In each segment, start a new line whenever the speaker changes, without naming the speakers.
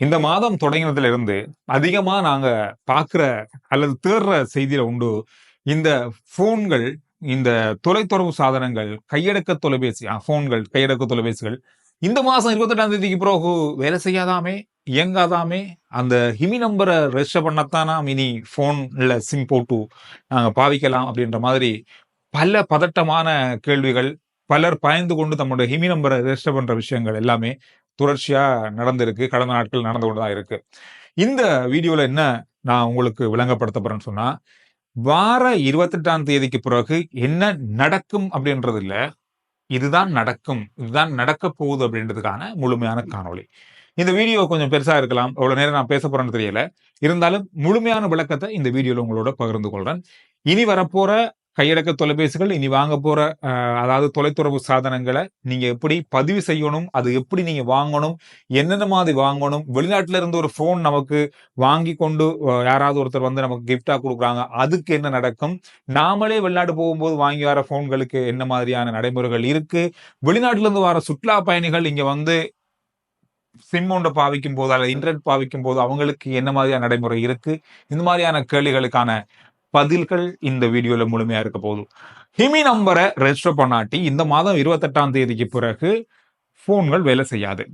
இந்த மாதம் தொடங்கினதுல இருந்து அதிகமா நாங்க பாக்குற அல்லது தேடுற செய்தியில உண்டு. இந்த போன்கள் இந்த தொலைத்தொடர்பு சாதனங்கள் கையடக்க தொலைபேசி போன்கள் கையடக்க தொலைபேசிகள் இந்த மாசம் இருபத்தெட்டாம் தேதிக்கு பிறகு வேலை செய்யாதாமே இயங்காதாமே அந்த ஹிமி நம்பரை ரெஜிஸ்டர் பண்ணத்தானா மினி போன்ல சிம் போட்டு நாங்க பாவிக்கலாம் அப்படின்ற மாதிரி பல பதட்டமான கேள்விகள் பலர் பயந்து கொண்டு தம்முடைய ஹிமி நம்பரை ரெஜிஸ்டர் பண்ற விஷயங்கள் எல்லாமே தொடர்ச்சியா நடந்திருக்கு. கடந்த நாட்கள் நடந்து கொண்டு தான் இருக்கு. இந்த வீடியோல என்ன நான் உங்களுக்கு விளங்கப்படுத்தப்படுறேன்னு சொன்னா வார இருபத்தெட்டாம் தேதிக்கு பிறகு என்ன நடக்கும் அப்படின்றது இல்ல இதுதான் நடக்கும் இதுதான் நடக்க போகுது அப்படின்றதுக்கான முழுமையான காணொளி. இந்த வீடியோ கொஞ்சம் பெருசா இருக்கலாம் அவ்வளோ நேரம் நான் பேச போறேன்னு தெரியல. இருந்தாலும் முழுமையான விளக்கத்தை இந்த வீடியோவில் உங்களோட பகிர்ந்து கொள்றேன். இனி வரப்போற கையடக்க தொலைபேசிகள் இனி வாங்க போற அதாவது தொலைத்தொடர்பு சாதனங்களை நீங்க எப்படி பதிவு செய்யணும் அது எப்படி நீங்க வாங்கணும் என்னென்ன மாதிரி வாங்கணும் வெளிநாட்டுல இருந்து ஒரு ஃபோன் நமக்கு வாங்கி கொண்டு யாராவது ஒருத்தர் வந்து நமக்கு கிஃப்டா கொடுக்குறாங்க அதுக்கு என்ன நடக்கும்? நாமளே வெளிநாடு போகும்போது வாங்கி வர ஃபோன்களுக்கு என்ன மாதிரியான நடைமுறைகள் இருக்கு? வெளிநாட்டுல இருந்து வர சுற்றுலா பயணிகள் இங்க வந்து சிம் ஒன்றை பாவிக்கும் போது அல்லது இன்டர்நெட் பாவிக்கும் போது அவங்களுக்கு என்ன மாதிரியான நடைமுறை இருக்கு? இந்த மாதிரியான கேள்விகளுக்கான பதில்கள் இந்த வீடியோல முழுமையா இருக்க போகுது. ஹிமி நம்பரை ரெஜிஸ்டர் பண்ணாட்டி இந்த மாதம் இருபத்தெட்டாம் தேதிக்கு பிறகு போன்கள் வேலை செய்யாது.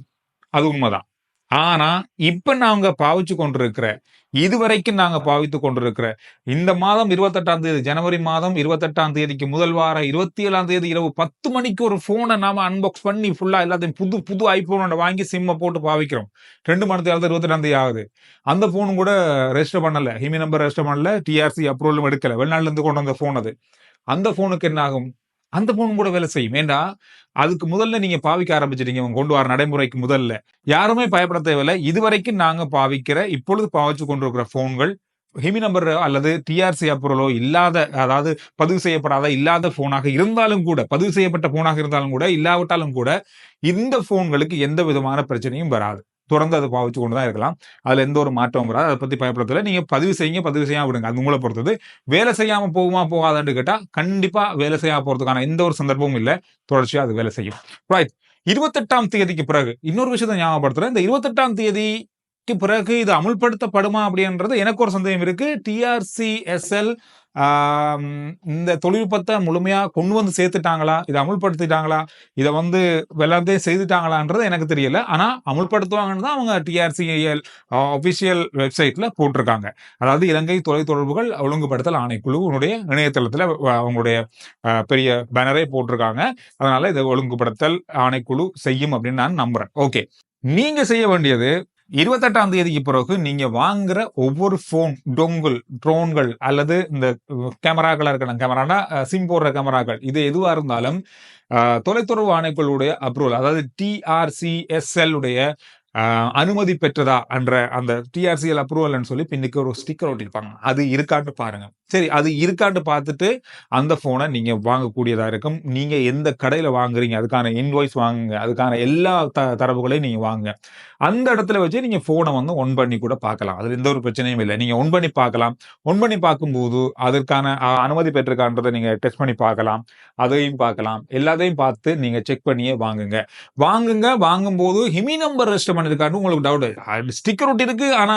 அது உண்மைதான். ஆனா இப்ப நாங்க பாவிச்சு கொண்டிருக்கிற இதுவரைக்கும் நாங்க பாவித்து கொண்டிருக்கிற இந்த மாதம் இருபத்தெட்டாம் தேதி ஜனவரி மாதம் இருபத்தெட்டாம் தேதிக்கு முதல் வாரம் இருபத்தி ஏழாம் தேதி இரவு பத்து மணிக்கு ஒரு போனை நாம அன்பாக்ஸ் பண்ணி ஃபுல்லா எல்லாத்தையும் புது புது ஐபோனோட வாங்கி சிம்மை போட்டு பாவிக்கிறோம். ரெண்டு மணி தேதி இருபத்தெட்டாம் தேதி ஆகுது. அந்த போனும் கூட ரெஜிஸ்டர் பண்ணல. ஹிமி நம்பர் ரெஜிஸ்டர் பண்ணல. டிஆர்சி அப்ரூவலும் எடுக்கல. வெளிநாட்டுல இருந்து கொண்டு வந்த போன் அது. அந்த போனுக்கு என்ன ஆகும் அந்த போனும் கூட வேலை செய்யும். ஏண்டா? அதுக்கு முதல்ல நீங்க பாவிக்க ஆரம்பிச்சிட்டீங்க. அவங்க கொண்டு வர நடைமுறைக்கு முதல்ல. யாருமே பயப்பட தேவையில்லை. இதுவரைக்கும் நாங்க பாவிக்கிற இப்பொழுது பாவிச்சு கொண்டிருக்கிற போன்கள் ஹெமி நம்பர் அல்லது டிஆர்சி அப்ரூவலோ இல்லாத அதாவது பதிவு செய்யப்படாத இல்லாத போனாக இருந்தாலும் கூட பதிவு செய்யப்பட்ட போனாக இருந்தாலும் கூட இல்லாவிட்டாலும் கூட இந்த போன்களுக்கு எந்த விதமான பிரச்சனையும் வராது. தொடர்ந்து அதை பாவிச்சு கொண்டு தான் இருக்கலாம். அதுல எந்த ஒரு மாற்றமும் வராது. அதை பத்தி பயப்படுறதுல நீங்க பதிவு செய்யுங்க பதிவு செய்யாம விடுங்க. அது உங்களை பொறுத்தது. வேலை செய்யாம போகுமா போகாதான்னு கேட்டா கண்டிப்பா வேலை செய்யாமல் போறதுக்கான எந்த ஒரு சந்தர்ப்பமும் இல்லை. தொடர்ச்சியா அது வேலை செய்யும். ரைட் இருபத்தெட்டாம் தேதிக்கு பிறகு இன்னொரு விஷயத்தை ஞாபகப்படுத்துறேன். இந்த இருபத்தெட்டாம் தேதி பிறகு இது அமுல்படுத்தப்படுமா அப்படின்றது எனக்கு ஒரு சந்தேகம் இருக்கு. டிஆர்சி எஸ்எல் இந்த தொழில்நுட்பத்தை முழுமையாக கொண்டு வந்து சேர்த்துட்டாங்களா? இதை அமுல்படுத்திட்டாங்களா? இதை வந்து எல்லாத்தையும் செய்துட்டாங்களான்றது எனக்கு தெரியல. ஆனால் அமுல்படுத்துவாங்கன்னு தான் அவங்க டிஆர்சிஎல் ஒஃபிஷியல் வெப்சைட்டில் போட்டிருக்காங்க. அதாவது இலங்கை தொலைத்தொடர்புகள் ஒழுங்குபடுத்தல் ஆணைக்குழுவுடைய இணையதளத்தில் அவங்களுடைய பெரிய பேனரே போட்டிருக்காங்க. அதனால் இதை ஒழுங்குபடுத்தல் ஆணைக்குழு செய்யும் அப்படின்னு நான் நம்புகிறேன் ஓகே. நீங்கள் செய்ய வேண்டியது இருபத்தெட்டாம் தேதிக்கு பிறகு நீங்க வாங்குற ஒவ்வொரு போன் டொங்குல் ட்ரோன்கள் அல்லது இந்த கேமராக்களா இருக்கணும் கேமரானா சிம் போடுற கேமராக்கள் இது எதுவா இருந்தாலும் தொலைத்தொடர்பு ஆணைக்குழுடைய அப்ரூவல் அதாவது டிஆர்சிஎஸ்எல் உடைய அனுமதி பெற்றதா என்ற அந்த டிஆர்சிஎல் அப்ரூவல்னு சொல்லி பின்னுக்கு ஒரு ஸ்டிக்கர் ஒட்டியிருப்பாங்க. அது இருக்கான்னு பாருங்க. சரி அது இருக்கான்னு பார்த்துட்டு அந்த ஃபோனை நீங்கள் வாங்கக்கூடியதாக இருக்கும். நீங்கள் எந்த கடையில் வாங்குறீங்க அதுக்கான இன்வாய்ஸ் வாங்குங்க அதுக்கான எல்லா த தரவுகளையும் நீங்கள் வாங்குங்க. அந்த இடத்துல வச்சு நீங்கள் ஃபோனை வந்து ஒன் பண்ணி கூட பார்க்கலாம். அதில் எந்த ஒரு பிரச்சனையும் இல்லை. நீங்கள் ஒன் பண்ணி பார்க்கலாம். ஒன் பண்ணி பார்க்கும்போது அதற்கான அனுமதி பெற்றிருக்கான்றதை நீங்கள் டெஸ்ட் பண்ணி பார்க்கலாம். அதையும் பார்க்கலாம். எல்லாத்தையும் பார்த்து நீங்கள் செக் பண்ணியே வாங்குங்க. வாங்குங்க வாங்கும்போது ஹிமி நம்பர் ரெஜிஸ்டர் பண்ணியிருக்கான்னு உங்களுக்கு டவுட் ஸ்டிக்கர் ஒட்டி இருக்கு ஆனா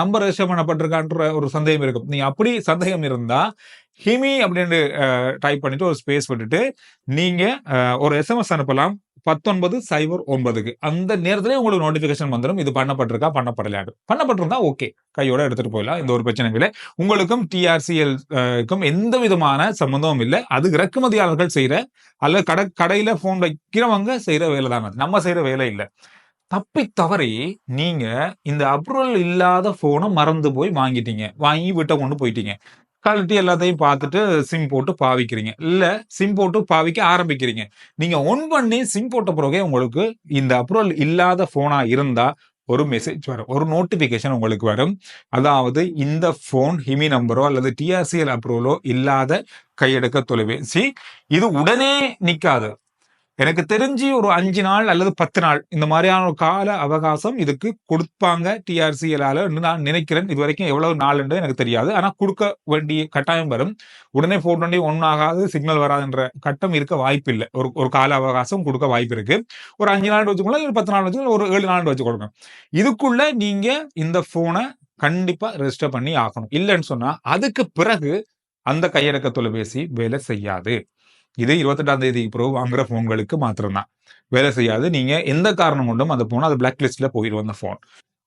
நம்பர் ரெஜிஸ்டர் பண்ணப்பட்டிருக்கான்ற ஒரு சந்தேகம் இருக்கும். நீங்க அப்படி சந்தேகம் இருந்தா ஹிமி அப்படின்னு டைப் பண்ணிட்டு ஒரு ஸ்பேஸ் விட்டுட்டு நீங்கள் ஒரு எஸ்எம்எஸ் அனுப்பலாம். பத்தொன்பது சைபர் ஒன்பதுக்கு. அந்த நேரத்துல உங்களுக்கு நோட்டிபிகேஷன் வந்துடும் இது பண்ணப்பட்டிருக்கா பண்ணப்படலையாது பண்ணப்பட்டிருந்தா ஓகே கையோட எடுத்துட்டு போயிடலாம். இந்த ஒரு பிரச்சனையும் இல்லை உங்களுக்கும் டிஆர்சிஎல்க்கும் எந்த விதமான சம்மந்தமும் இல்லை. அது இறக்குமதியாளர்கள் செய்யற அல்லது கடை கடையில போன் வைக்கிறவங்க செய்யற வேலை தான் நம்ம செய்யற வேலை இல்லை. தப்பி தவறி நீங்க இந்த அப்ரூவல் இல்லாத போனை மறந்து போய் வாங்கிட்டீங்க. வாங்கி வீட்டை கொண்டு போயிட்டீங்க. கழட்டி எல்லாத்தையும் பார்த்துட்டு சிம் போட்டு பாவிக்கிறீங்க. இல்லை சிம் போட்டு பாவிக்க ஆரம்பிக்கிறீங்க. நீங்க ஒன் பண்ணி சிம் போட்ட பிறகே உங்களுக்கு இந்த அப்ரூவல் இல்லாத ஃபோனாக இருந்தால் ஒரு மெசேஜ் வரும். ஒரு நோட்டிஃபிகேஷன் உங்களுக்கு வரும். அதாவது இந்த ஃபோன் ஹிமி நம்பரோ அல்லது டிஆர்சிஎல் அப்ரூவலோ இல்லாத கையெடுக்க தொலைபேசி இது உடனே நிற்காது எனக்கு தெரிஞ்சு ஒரு அஞ்சு நாள் அல்லது பத்து நாள் இந்த மாதிரியான ஒரு கால அவகாசம் இதுக்கு கொடுப்பாங்க டிஆர்சிஎலால நான் நினைக்கிறேன். இது வரைக்கும் எவ்வளவு நாள் எனக்கு தெரியாது. ஆனால் கொடுக்க வேண்டிய கட்டாயம் வரும். உடனே போன் ஒன் ஆகாது சிக்னல் வராதுன்ற கட்டம் இருக்க வாய்ப்பு இல்லை ஒரு ஒரு கால அவகாசம் கொடுக்க வாய்ப்பு இருக்கு. ஒரு அஞ்சு நாள் வச்சுக்கோங்க ஒரு பத்து நாள் வச்சுக்கோங்க ஒரு ஏழு நாள் வச்சுக்கோங்க இதுக்குள்ள நீங்க இந்த போனை கண்டிப்பா ரெஜிஸ்டர் பண்ணி ஆகணும். இல்லைன்னு சொன்னா அதுக்கு பிறகு அந்த கையடக்க தொலைபேசி வேலை செய்யாது. இது இருபத்தெட்டாம் தேதி ப்ரோ வாங்குற போன்களுக்கு மாத்திரம்தான். வேலை செய்யாது. நீங்க எந்த காரணம் கொண்டும் அந்த போன் அது பிளாக் லிஸ்ட்ல போயிடும் அந்த போன்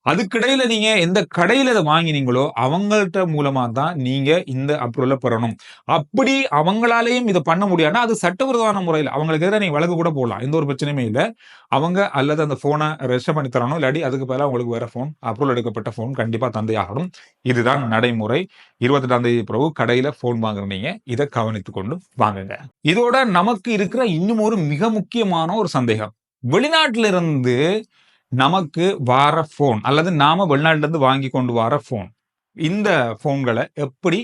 அதுக்கிடையில நீங்க எந்த கடையில இதை வாங்கினீங்களோ அவங்கள்ட்ட மூலமா தான் நீங்க இந்த அப்ரூவல பெறணும். அப்படி அவங்களாலேயும் இதை பண்ண முடியாதுன்னா அது சட்டவிரோதமான முறையில். அவங்களுக்கு எதிராக நீங்க வழக்கு கூட போடலாம். எந்த ஒரு பிரச்சனையுமே இல்லை. அவங்க அல்லது அந்த போனை ரெஜிஸ்டர் பண்ணி தரணும். இல்லாட்டி அதுக்கு பதிலாக உங்களுக்கு வேற போன் அப்ரூவல் எடுக்கப்பட்ட போன் கண்டிப்பா தந்தையாகணும். இதுதான் நடைமுறை. இருபத்தெட்டாம் தேதி பிறகு கடையில போன் வாங்குறீங்க இதை கவனித்து கொண்டு வாங்குங்க. இதோட நமக்கு இருக்கிற இன்னும் ஒரு மிக முக்கியமான ஒரு சந்தேகம். வெளிநாட்டிலிருந்து நமக்கு வார ஃபோன் அல்லது நாம வெளிநாட்டிலிருந்து வாங்கி கொண்டு வர ஃபோன் இந்த ஃபோன்களை எப்படி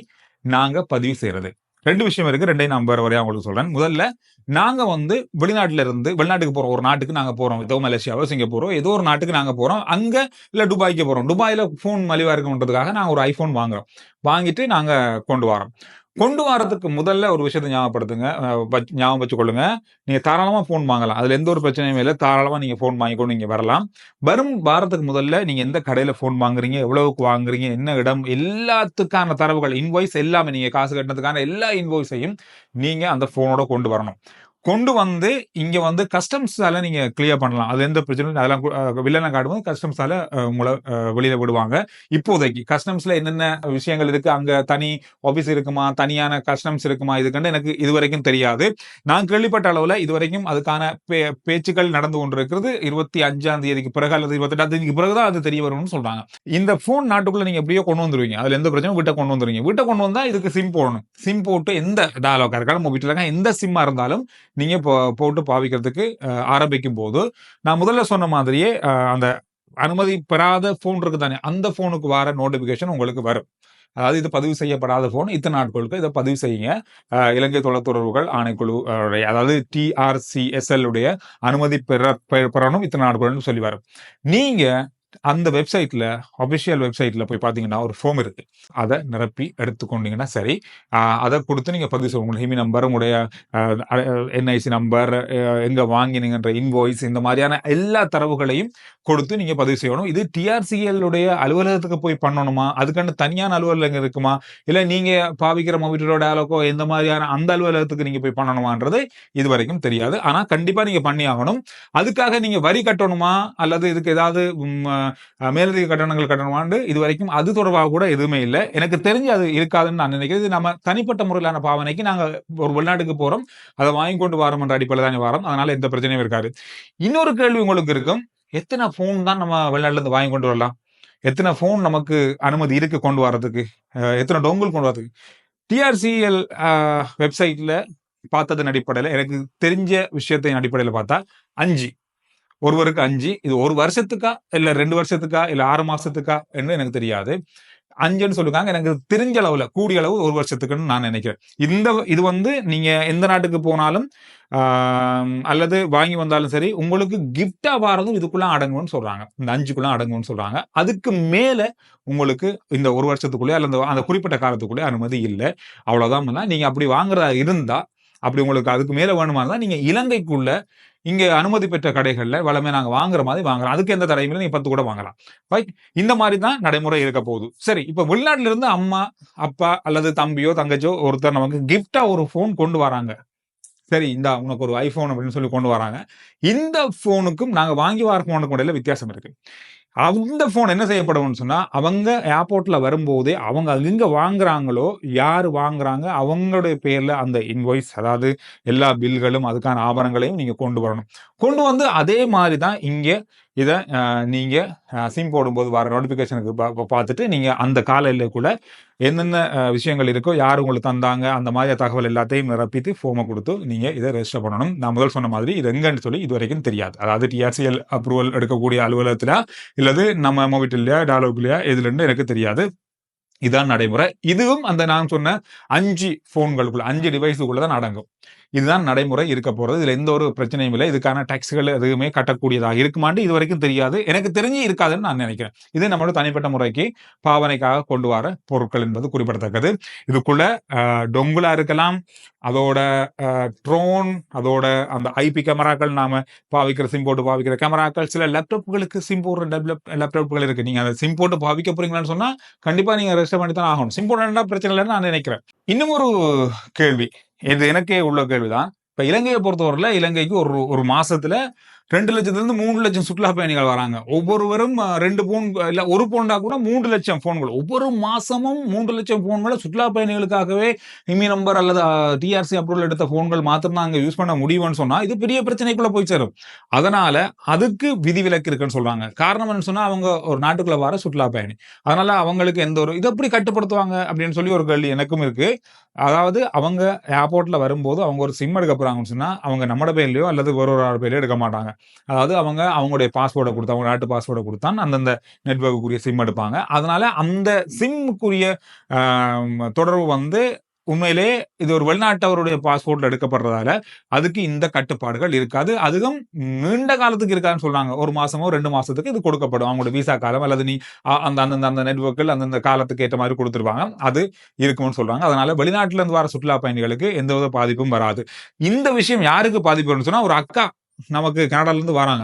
நாங்கள் பதிவு செய்யறது? ரெண்டு விஷயம் இருக்கு ரெண்டையும் நான் வேறு வரையா உங்களுக்கு சொல்றேன். முதல்ல நாங்கள் வந்து வெளிநாட்டில் இருந்து வெளிநாட்டுக்கு போகிறோம் ஒரு நாட்டுக்கு நாங்கள் போகிறோம் ஏதோ மலேசியாவோ சிங்கப்பூரோ ஏதோ ஒரு நாட்டுக்கு நாங்கள் போகிறோம் அங்கே இல்லை துபாய்க்கு போகிறோம் துபாயில் ஃபோன் மலிவாக இருக்குன்றதுக்காக நாங்கள் ஒரு ஐஃபோன் வாங்குறோம். வாங்கிட்டு நாங்கள் கொண்டு வரோம் கொண்டு வரதுக்கு முதல்ல ஒரு விஷயத்தை ஞாபகப்படுத்துங்க. ஞாபகம் வச்சுக்கொள்ளுங்க. நீங்க தாராளமா போன் வாங்கலாம். அதுல எந்த ஒரு பிரச்சனையும் இல்லை. தாராளமா நீங்க போன் வாங்கிக்கொண்டு நீங்க வரலாம். வரும் வாரத்துக்கு முதல்ல நீங்க எந்த கடையில போன் வாங்குறீங்க எவ்வளவுக்கு வாங்குறீங்க என்ன இடம் எல்லாத்துக்கான தரவுகள் இன்வாய்ஸ் எல்லாமே நீங்க காசு கட்டினதுக்கான எல்லா இன்வாய்ஸையும் நீங்க அந்த போனோட கொண்டு வரணும். கொண்டு வந்து இங்க வந்து கஸ்டம்ஸால நீங்க கிளியர் பண்ணலாம். அது எந்த பிரச்சனையும் அதெல்லாம் வில்லனை காட்டும்போது கஸ்டம்ஸால உங்களை வெளியில விடுவாங்க. இப்போதைக்கு கஸ்டம்ஸ்ல என்னென்ன விஷயங்கள் இருக்கு? அங்க தனி ஆபீஸ் இருக்குமா? தனியான கஸ்டம்ஸ் இருக்குமா? இதுக்கண்டு எனக்கு இது வரைக்கும் தெரியாது. நான் கேள்விப்பட்ட அளவுல இது வரைக்கும் அதுக்கான பேச்சுக்கள் நடந்து கொண்டிருக்கிறது. இருபத்தி அஞ்சாம் தேதிக்கு பிறகு அல்லது இருபத்தெட்டாம் தேதிக்கு பிறகு தான் அது தெரிய வரும்னு சொல்றாங்க. இந்த ஃபோன் நாட்டுக்குள்ள நீங்க எப்படியோ கொண்டு வந்துருவீங்க. அதுல எந்த பிரச்சனையும் வீட்டை கொண்டு வந்துருவீங்க. வீட்டை கொண்டு வந்தா இதுக்கு சிம் போடணும். சிம் போட்டு எந்த டாலோக்காக இருக்காலும் வீட்டில் எந்த சிம்மாக இருந்தாலும் நீங்க போட்டு பாவிக்கிறதுக்கு ஆரம்பிக்கும் போது நான் முதல்ல சொன்ன மாதிரியே அந்த அனுமதி பெறாத போன் இருக்கு தானே அந்த ஃபோனுக்கு வர நோட்டிபிகேஷன் உங்களுக்கு வரும். அதாவது இது பதிவு செய்யப்படாத போன் இத்தனை நாட்களுக்கு இதை பதிவு செய்யுங்க. இலங்கை தொலைத்தொடர்புகள் ஆணைக்குழு அதாவது டிஆர்சிஎஸ்எல் உடைய அனுமதி பெற பெறணும் இத்தனை நாட்களும் சொல்லி வரும். நீங்க அந்த வெப்சைட்ல அபிஷியல் வெப்சைட்ல போய் பாத்தீங்கன்னா ஒரு ஃபார்ம் இருக்கு. அதை நிரப்பி எடுத்துக்கொண்டீங்கன்னா சரி. அதை கொடுத்து நீங்க பதிவு செய்வோம் உங்க ஹிமி நம்பர் உங்களுடைய என்ஐசி நம்பர் எங்க வாங்கினீங்கன்ற இன்வாய்ஸ் இந்த மாதிரியான எல்லா தரவுகளையும் கொடுத்து நீங்க பதிவு செய்யணும். இது டிஆர்சிஎல்லுடைய அலுவலகத்துக்கு போய் பண்ணணுமா? அதுக்கான தனியான அலுவலகம் இருக்குமா? இல்ல நீங்க பாவிக்கிற மொபிட்டோட அளவுக்கோ எந்த மாதிரியான அந்த அலுவலகத்துக்கு நீங்க போய் பண்ணணுமான்றது இது வரைக்கும் தெரியாது. ஆனா கண்டிப்பா நீங்க பண்ணி ஆகணும் அதுக்காக நீங்க வரி கட்டணுமா? அல்லது இதுக்கு ஏதாவது மேலதிக கட்டணங்கள் கட்டணமாண்டு இது வரைக்கும் அது தொடர்பாக கூட எதுவுமே இல்லை. எனக்கு தெரிஞ்சு அது இருக்காதுன்னு நான் நினைக்கிறேன். இது நம்ம தனிப்பட்ட முறையிலான பாவனைக்கு நாங்கள் ஒரு வெளிநாட்டுக்கு போகிறோம் அதை வாங்கி கொண்டு வரோம் என்ற அடிப்படையில் தானே வரோம். அதனால எந்த பிரச்சனையும் இருக்காது. இன்னொரு கேள்வி உங்களுக்கு இருக்கும். எத்தனை ஃபோன் தான் நம்ம வெளிநாட்டுல இருந்து வாங்கி கொண்டு வரலாம்? எத்தனை ஃபோன் நமக்கு அனுமதி இருக்கு கொண்டு வரதுக்கு எத்தனை டொங்கல் கொண்டு வரதுக்கு டிஆர்சிஎல் வெப்சைட்ல பார்த்ததன் அடிப்படையில் எனக்கு தெரிஞ்ச விஷயத்தின் அடிப்படையில் பார்த்தா அஞ்சு. ஒருவருக்கு அஞ்சு இது ஒரு வருஷத்துக்கா இல்ல ரெண்டு வருஷத்துக்கா இல்ல ஆறு மாசத்துக்கா என்று எனக்கு தெரியாது. அஞ்சுன்னு சொல்லுவாங்க எனக்கு தெரிஞ்ச அளவுல கூடிய அளவு ஒரு வருஷத்துக்குன்னு நான் நினைக்கிறேன். இந்த இது வந்து நீங்க எந்த நாட்டுக்கு போனாலும் அல்லது வாங்கி வந்தாலும் சரி உங்களுக்கு கிஃப்டா வாரதும் இதுக்குள்ள அடங்கும்னு சொல்றாங்க. இந்த அஞ்சுக்குள்ள அடங்கும்னு சொல்றாங்க. அதுக்கு மேல உங்களுக்கு இந்த ஒரு வருஷத்துக்குள்ளே அல்லது அந்த குறிப்பிட்ட காலத்துக்குள்ளே அனுமதி இல்லை. அவ்வளவுதான். நீங்க அப்படி வாங்குறதா இருந்தா அப்படி உங்களுக்கு அதுக்கு மேல வேணுமா இருந்தா நீங்க இலங்கைக்குள்ள இங்க அனுமதி பெற்ற கடைகள்ல வளமே நாங்க வாங்குற மாதிரி வாங்குறோம். அதுக்கு எந்த தடையும் இல்லை நீ பத்து கூட வாங்கலாம். ரைட் இந்த மாதிரி தான் நடைமுறை இருக்க போகுது. சரி இப்ப வெளிநாட்டிலிருந்து அம்மா அப்பா அல்லது தம்பியோ தங்கச்சோ ஒருத்தர் நமக்கு கிஃப்டாக ஒரு ஃபோன் கொண்டு வராங்க. சரி இந்த உனக்கு ஒரு ஐஃபோன் அப்படின்னு சொல்லி கொண்டு வராங்க. இந்த ஃபோனுக்கும் நாங்க வாங்கி வர ஃபோனுக்கும் இடையில வித்தியாசம் இருக்கு. அந்த போன் என்ன செய்யப்படும்னு சொன்னா அவங்க ஏர்போர்ட்ல வரும்போதே அவங்க எங்க வாங்குறாங்களோ யார் வாங்குறாங்க அவங்களுடைய பேர்ல அந்த இன்வாய்ஸ் அதாவது எல்லா பில்களும் அதுக்கான ஆவணங்களையும் நீங்க கொண்டு வரணும். கொண்டு வந்து அதே மாதிரி தான் இங்க இதை நீங்கள் சிம் போடும்போது வர நோட்டிஃபிகேஷனுக்கு பா பார்த்துட்டு நீங்கள் அந்த காலையில் கூட என்னென்ன விஷயங்கள் இருக்கோ யார் உங்களுக்கு தந்தாங்க அந்த மாதிரி தகவல் எல்லாத்தையும் நிரப்பித்து ஃபோமை கொடுத்து நீங்கள் இதை ரெஜிஸ்டர் பண்ணணும். நான் முதல் சொன்ன மாதிரி இது எங்கன்னு சொல்லி இது வரைக்கும் தெரியாது. அதாவது டிஆர்சிஎல் அப்ரூவல் எடுக்கக்கூடிய அலுவலகத்தில் இல்லது நம்ம மொபைட்டில்லையா டாலோக்குலையா இதுலன்னு எனக்கு தெரியாது. இதான் நடைமுறை. இதுவும் அந்த நான் சொன்ன அஞ்சு ஃபோன்களுக்குள்ள அஞ்சு டிவைஸுக்குள்ள தான் அடங்கும். இதுதான் நடைமுறை இருக்க போகிறது இதில் எந்த ஒரு பிரச்சனையும் இல்லை. இதுக்கான டேக்ஸ்கள் எதுவுமே கட்டக்கூடியதாக இருக்குமாண்டு இது வரைக்கும் தெரியாது. எனக்கு தெரிஞ்சு இருக்காதுன்னு நான் நினைக்கிறேன். இது நம்மளோட தனிப்பட்ட முறைக்கு பாவனைக்காக கொண்டு வர பொருட்கள் என்பது குறிப்பிடத்தக்கது. இதுக்குள்ள டொங்குலா இருக்கலாம். அதோட ட்ரோன் அதோட அந்த ஐபி கேமராக்கள் நாம பாவிக்கிற சிம் போட்டு பாவிக்கிற கேமராக்கள் சில லேப்டாப்புகளுக்கு சிம் போடுற லேப்டாப்புகள் இருக்கு. நீங்க அந்த சிம் போட்டு பாவிக்க போறீங்களான்னு சொன்னா கண்டிப்பா நீங்க ரெஜிஸ்டர் பண்ணி தான் ஆகணும். சிம் போட பிரச்சனை இல்லைன்னு நான் நினைக்கிறேன். இன்னும் ஒரு கேள்வி. இது எனக்கே உள்ள கேள்விதான். இப்ப இலங்கையை பொறுத்தவரையில இலங்கைக்கு ஒரு ஒரு மாசத்துல ரெண்டு லட்சத்துல இருந்து மூணு லட்சம் சுற்றுலா பயணிகள் வராங்க. ஒவ்வொருவரும் ரெண்டு போன் இல்ல ஒரு போன்டா கூட மூன்று லட்சம் போன்கள். ஒவ்வொரு மாசமும் மூன்று லட்சம் போன்களை சுற்றுலா பயணிகளுக்காகவே இமி நம்பர் அல்லது டிஆர்சி அப்ரூவல் எடுத்த போன்கள் மாத்திரம் தான் அங்க யூஸ் பண்ண முடியும்னு சொன்னா இது பெரிய பிரச்சனைக்குள்ள போய் சேரும். அதனால அதுக்கு விதிவிலக்கு இருக்குன்னு சொல்றாங்க. காரணம் என்ன சொன்னா அவங்க ஒரு நாட்டுக்குள்ள வர சுற்றுலா பயணி. அதனால அவங்களுக்கு எந்த ஒரு இதை எப்படி கட்டுப்படுத்துவாங்க அப்படின்னு சொல்லி ஒரு கேள்வி எனக்கும் இருக்கு. அதாவது அவங்க ஏர்போர்ட்ல வரும்போது அவங்க ஒரு சிம் எடுக்க போறாங்கன்னு சொன்னா அவங்க நம்மட பேர்லயோ அல்லது ஒரு ஒரு ஆறு பேர்லயோ எடுக்க மாட்டாங்க. அதாவது அவங்க அவங்களுடைய பாஸ்வேர்டை கொடுத்து அவங்க நாட்டு பாஸ்வேர்டை கொடுத்தான் அந்தந்த நெட்வொர்க்குரிய சிம் எடுப்பாங்க. அதனால அந்த சிம்முக்குரிய தொடர்பு வந்து உண்மையிலே இது ஒரு வெளிநாட்டவருடைய பாஸ்போர்ட்ல எடுக்கப்படுறதால அதுக்கு இந்த கட்டுப்பாடுகள் இருக்காது. அதுவும் நீண்ட காலத்துக்கு இருக்காதுன்னு சொல்றாங்க. ஒரு மாசமோ ரெண்டு மாசத்துக்கு இது கொடுக்கப்படும். அவங்களோட விசா காலம் அல்லது நீ அந்த அந்தந்த அந்த நெட்ஒர்க்கில் அந்தந்த காலத்துக்கு ஏற்ற மாதிரி கொடுத்துருவாங்க. அது இருக்கும்னு சொல்றாங்க. அதனால வெளிநாட்டுல இருந்து வர சுற்றுலா பயணிகளுக்கு எந்தவித பாதிப்பும் வராது. இந்த விஷயம் யாருக்கு பாதிப்பு சொன்னா ஒரு அக்கா நமக்கு கனடாலேருந்து வராங்க.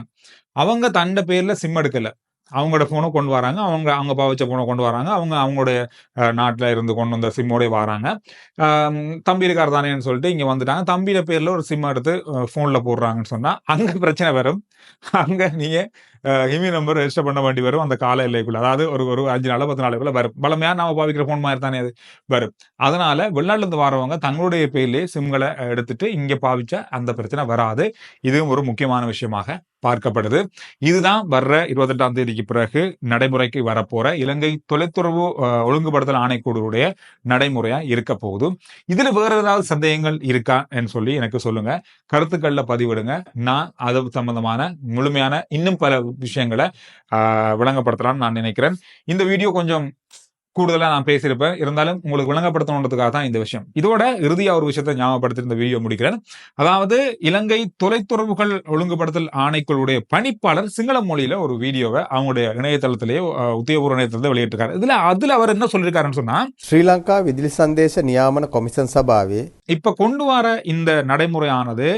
அவங்க தண்ட பேர்ல சிம் எடுக்கல. அவங்களோட ஃபோனை கொண்டு வராங்க. அவங்க அவங்க பாவிச்ச ஃபோனை கொண்டு வராங்க. அவங்க அவங்களுடைய நாட்டில் நாட்டுல இருந்து கொண்டு வந்த சிம்மோடய வராங்க. தம்பி இருக்கார் தானேன்னு சொல்லிட்டு இங்க வந்துட்டாங்க. தம்பியில பேர்ல ஒரு சிம் எடுத்து போன்ல போடுறாங்கன்னு சொன்னா அங்கே பிரச்சனை வரும் அங்க நீங்கள் ஹிமி நம்பர் ரெஜிஸ்டர் பண்ண வேண்டி வரும். அந்த கால எல்லைக்குள்ள. அதாவது ஒரு ஒரு அஞ்சு நாள் பத்து நாளுக்குள்ள வரும். பலமையா நாம் பாவிக்கிற போன் மாதிரி தானே அது? வரும். அதனால வெளிநாட்டுல இருந்து வரவங்க தங்களுடைய பேர்லயே சிம்களை எடுத்துட்டு இங்க பாவிச்ச அந்த பிரச்சனை வராது. இதுவும் ஒரு முக்கியமான விஷயமாக பார்க்கப்படுது. இதுதான் வர்ற இருபத்தெட்டாம் தேதிக்கு பிறகு நடைமுறைக்கு வரப்போற இலங்கை தொலைத்துறவு ஒழுங்குபடுத்தல் ஆணைக்குழுவுடைய நடைமுறையா இருக்க போகுது. இதுல வேற ஏதாவது சந்தேகங்கள் இருக்கா? சொல்லி எனக்கு சொல்லுங்க. கருத்துக்கள்ல பதிவிடுங்க. நான் அது சம்பந்தமான முழுமையான இன்னும் பல விஷயங்களை ஆஹ், விளங்கப்படுத்தலாம்னு நான் நினைக்கிறேன். இந்த வீடியோ கொஞ்சம் கூடுதலாக நான் பேசியிருப்பேன். இருந்தாலும் உங்களுக்கு விளங்கப்படுத்தணுன்றதுக்காக தான் இந்த விஷயம். இதோட இறுதியாக ஒரு விஷயத்தை ஞாபகப்படுத்தி இந்த வீடியோ முடிக்கிறேன். அதாவது இலங்கை தொலைத்துறவுகள் ஒழுங்குபடுத்தல் ஆணைக்குழுடைய பணிப்பாளர் சிங்கள மொழியில் ஒரு வீடியோவை அவங்களுடைய இணையதளத்திலேயே உத்தியோகபூர்வ இணையதளத்தில் வெளியிட்டிருக்காரு. இதில் அதில் அவர் என்ன சொல்லியிருக்காருன்னு
சொன்னால் ஸ்ரீலங்கா விதிலி சந்தேச நியாமன கமிஷன் சபாவே
இப்போ கொண்டு வர இந்த நடைமுறையானது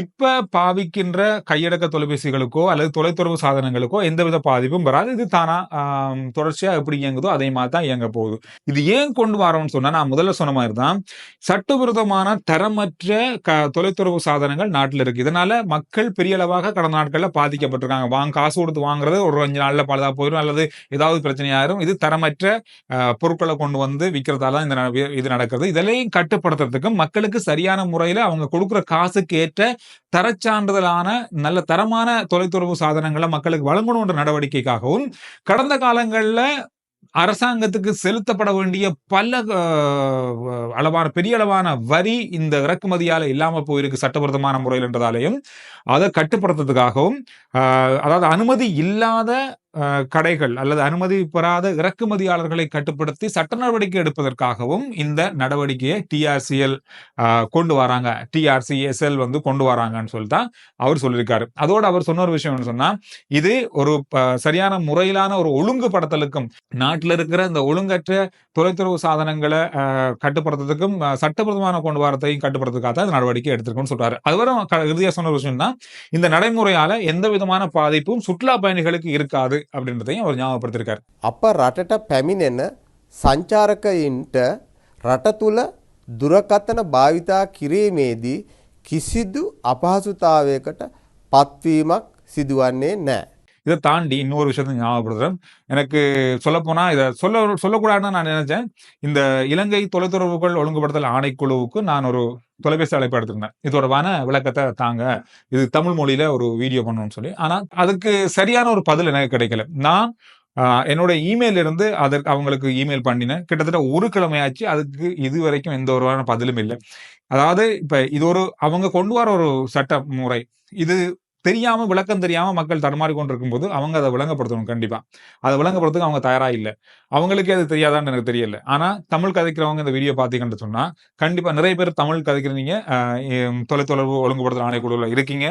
இப்போ பாவிக்கின்ற கையடக்க தொலைபேசிகளுக்கோ அல்லது தொலைத்தொடர்பு சாதனங்களுக்கோ எந்தவித பாதிப்பும் வராது. இது தானா தொடர்ச்சியாக எப்படி இயங்குதோ அதே மாதிரி தான் இயங்க போகுது. இது ஏன் கொண்டு வரோம்னு சொன்னா நான் முதல்ல சொன்ன மாதிரி தான் சட்டவிரோதமான தரமற்ற க தொலைத்துறவு சாதனங்கள் நாட்டில் இருக்கு. இதனால மக்கள் பெரிய அளவாக கடந்த நாட்களில் பாதிக்கப்பட்டிருக்காங்க. வாங்க காசு கொடுத்து வாங்குறது ஒரு அஞ்சு நாள்ல பழுதா போயிடும் அல்லது ஏதாவது பிரச்சனையாயிரும். இது தரமற்ற பொருட்களை கொண்டு வந்து விற்கிறதால தான் இந்த இது நடக்கிறது. இதெல்லாம் கட்டுப்படுத்துறதுக்கு மக்களுக்கு சரியான முறையில் அவங்க கொடுக்குற காசுக்கு ஏற்ற தரச்சான்றிதழான நல்ல தரமான தொலைத்தொடர்பு சாதனங்களை மக்களுக்கு வழங்கணுன்ற நடவடிக்கைக்காகவும் கடந்த காலங்களில் அரசாங்கத்துக்கு செலுத்தப்பட வேண்டிய பல அளவான பெரிய அளவான வரி இந்த இறக்குமதியால இல்லாம போயிருக்கு சட்டவிரோதமான முறையில் என்றதாலேயும். அதை கட்டுப்படுத்துறதுக்காகவும் அதாவது அனுமதி இல்லாத கடைகள் அல்லது அனுமதி பெறாத இறக்குமதியாளர்களை கட்டுப்படுத்தி சட்ட நடவடிக்கை எடுப்பதற்காகவும் இந்த நடவடிக்கையை டிஆர்சிஎல் கொண்டு வராங்க. டிஆர்சிஎஸ்எல் வந்து கொண்டு வராங்கன்னு சொல்லிட்டு தான் அவர் சொல்லியிருக்காரு. அதோட அவர் சொன்ன ஒரு விஷயம்னு சொன்னால் இது ஒரு சரியான முறையிலான ஒரு ஒழுங்குபடுத்தலுக்கும் நாட்டில் இருக்கிற இந்த ஒழுங்கற்ற தொலைத்துறவு சாதனங்களை கட்டுப்படுத்துறதுக்கும் சட்டப்பிரதமான கொண்டு வரத்தையும் கட்டுப்படுத்துறதுக்காக தான் இந்த நடவடிக்கை எடுத்திருக்கும்னு சொல்றாரு. அதுவரை க- சொன்ன ஒரு விஷயம் தான் இந்த நடைமுறையால எந்த விதமான பாதிப்பும் சுற்றுலா பயணிகளுக்கு இருக்காது. அப்படின்றதையும் அவர் ஞாபகப்படுத்திருக்காரு
අප රටට පැමිණෙන සංචාරකයින්ට රට තුළ දුරකථන භාවිතා කිරීමේදී කිසිදු අපහසුතාවයකට පත්වීමක් සිදුවන්නේ නෑ.
இதை தாண்டி இன்னொரு விஷயத்தை ஞாபகப்படுத்துறேன் எனக்கு சொல்லப்போனா இதை சொல்ல சொல்லக்கூடாதுன்னு நான் நினைச்சேன் இந்த இலங்கை தொலைத்தொடர்புகள் ஒழுங்குபடுத்தல் ஆணைக்குழுவுக்கு நான் ஒரு தொலைபேசி அழைப்பு எடுத்திருந்தேன். இது தொடர்பான விளக்கத்தை தாங்க இது தமிழ் மொழியில ஒரு வீடியோ பண்ணணும்னு சொல்லி. ஆனா அதுக்கு சரியான ஒரு பதில் எனக்கு கிடைக்கல. நான் ஆஹ், என்னோட இமெயில் இருந்து அதற்கு அவங்களுக்கு இமெயில் பண்ணினேன். கிட்டத்தட்ட ஒரு கிழமையாச்சு அதுக்கு இது வரைக்கும் எந்த ஒருவான பதிலும் இல்லை. அதாவது இப்போ இது ஒரு அவங்க கொண்டு வர ஒரு சட்ட முறை. இது தெரியாம விளக்கம் தெரியாம மக்கள் தடுமாறி கொண்டிருக்கும் போது அவங்க அதை விளங்கப்படுத்தணும் கண்டிப்பா. அதை விளங்கப்படுறதுக்கு அவங்க தயாராக இல்லை. அவங்களுக்கே அது தெரியாதான்னு எனக்கு தெரியல. ஆனா தமிழ் கதைக்கிறவங்க இந்த வீடியோ பார்த்தீங்கன்னு சொன்னால் கண்டிப்பா நிறைய பேர் தமிழ் கதைக்கிறீங்க தொலைத்தொடர்பு ஒழுங்குபடுத்துகிற ஆணைக்குழுவில் இருக்கீங்க.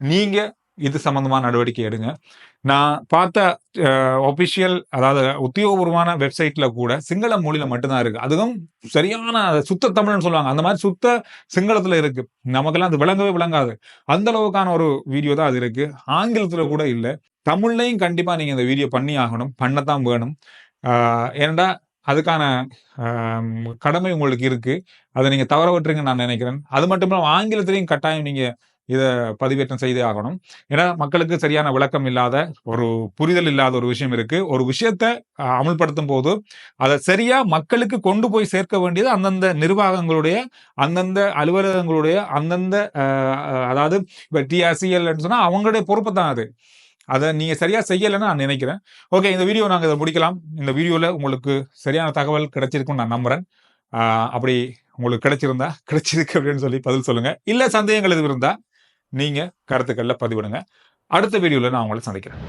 நீங்க இது சம்மந்தமான நடவடிக்கை எடுங்க. நான் பார்த்த ஒபிஷியல் அதாவது உத்தியோகபூர்வமான வெப்சைட்ல கூட சிங்கள மொழியில மட்டும்தான் இருக்கு. அதுவும் சரியான சுத்த தமிழ்னு சொல்லுவாங்க. அந்த மாதிரி சுத்த சிங்களத்துல இருக்கு. நமக்கெல்லாம் அது விளங்கவே விளங்காது. அந்த அளவுக்கான ஒரு வீடியோ தான் அது இருக்கு. ஆங்கிலத்துல கூட இல்லை. தமிழ்லையும் கண்டிப்பா நீங்க இந்த வீடியோ பண்ணி ஆகணும். பண்ணத்தான் வேணும். ஆஹ் ஏன்டா அதுக்கான கடமை உங்களுக்கு இருக்கு. அதை நீங்க தவற விட்டுருங்கன்னு நான் நினைக்கிறேன். அது மட்டும் இல்லாமல் ஆங்கிலத்திலையும் கட்டாயம் நீங்கள் இதை பதிவேற்றம் செய்தே ஆகணும். ஏன்னா மக்களுக்கு சரியான விளக்கம் இல்லாத ஒரு புரிதல் இல்லாத ஒரு விஷயம் இருக்கு. ஒரு விஷயத்த அமுல்படுத்தும் போது அதை சரியா மக்களுக்கு கொண்டு போய் சேர்க்க வேண்டியது அந்தந்த நிர்வாகங்களுடைய அந்தந்த அலுவலகங்களுடைய அந்தந்த அதாவது இப்போ டிஆர்சிஎல் சொன்னா அவங்களுடைய பொறுப்பு தான் அது. அதை நீங்க சரியா செய்யலைன்னு நான் நினைக்கிறேன். ஓகே இந்த வீடியோ நாங்க இதை முடிக்கலாம். இந்த வீடியோல உங்களுக்கு சரியான தகவல் கிடைச்சிருக்கும்னு நான் நம்புறேன். ஆஹ் அப்படி உங்களுக்கு கிடைச்சிருந்தா கிடைச்சிருக்கு அப்படின்னு சொல்லி பதில் சொல்லுங்க. இல்ல சந்தேகங்கள் எதுவும் இருந்தா நீங்க கருத்துக்கள்ல பதிவிடுங்க. அடுத்த வீடியோவில் நான் உங்களை சந்திக்கிறேன்.